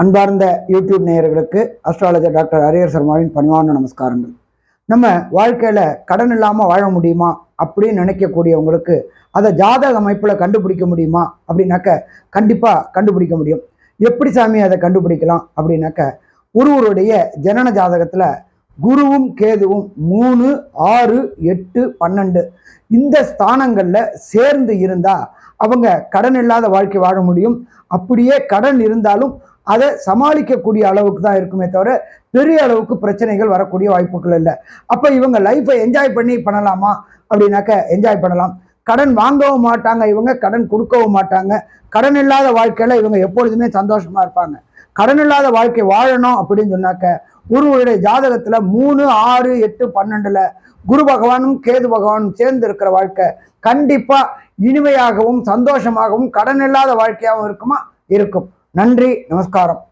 அன்பார்ந்த யூடியூப் நேயர்களுக்கு astrologer doctor Harrier சர்மாவின் பணிவான நமஸ்காரங்கள். நம்ம வாழ்க்கையில் கடன் இல்லாமல் வாழ முடியுமா அப்படின்னு நினைக்கக்கூடியவங்களுக்கு அதை ஜாதக அமைப்பில் கண்டுபிடிக்க முடியுமா அப்படின்னாக்க கண்டிப்பாக கண்டுபிடிக்க முடியும். எப்படி சாமி அதை கண்டுபிடிக்கலாம் அப்படின்னாக்க ஒருவருடைய ஜனன ஜாதகத்தில் குருவும் கேதுவும் மூணு ஆறு எட்டு பன்னெண்டு இந்த ஸ்தானங்களில் சேர்ந்து இருந்தால் அவங்க கடன் இல்லாத வாழ்க்கை வாழ முடியும். அப்படியே கடன் இருந்தாலும் அதை சமாளிக்கக்கூடிய அளவுக்கு தான் இருக்குமே தவிர பெரிய அளவுக்கு பிரச்சனைகள் வரக்கூடிய வாய்ப்புகள் இல்லை. அப்போ இவங்க லைஃப்பை என்ஜாய் பண்ணி பண்ணலாமா? அப்படின்னாக்க என்ஜாய் பண்ணலாம். கடன் வாங்கவும் மாட்டாங்க இவங்க கடன் கொடுக்கவும் மாட்டாங்க. கடன் இல்லாத வாழ்க்கையில் இவங்க எப்பொழுதுமே சந்தோஷமாக இருப்பாங்க. கடன் இல்லாத வாழ்க்கை வாழணும் அப்படின்னு சொன்னாக்க குருவுடைய ஜாதகத்தில் மூணு ஆறு எட்டு பன்னெண்டில் குரு பகவானும் கேது பகவானும் சேர்ந்து இருக்கிற வாழ்க்கை கண்டிப்பாக இனிமையாகவும் சந்தோஷமாகவும் கடன் இல்லாத வாழ்க்கையாகவும் இருக்குமா? இருக்கும். நன்றி நமஸ்காரம்.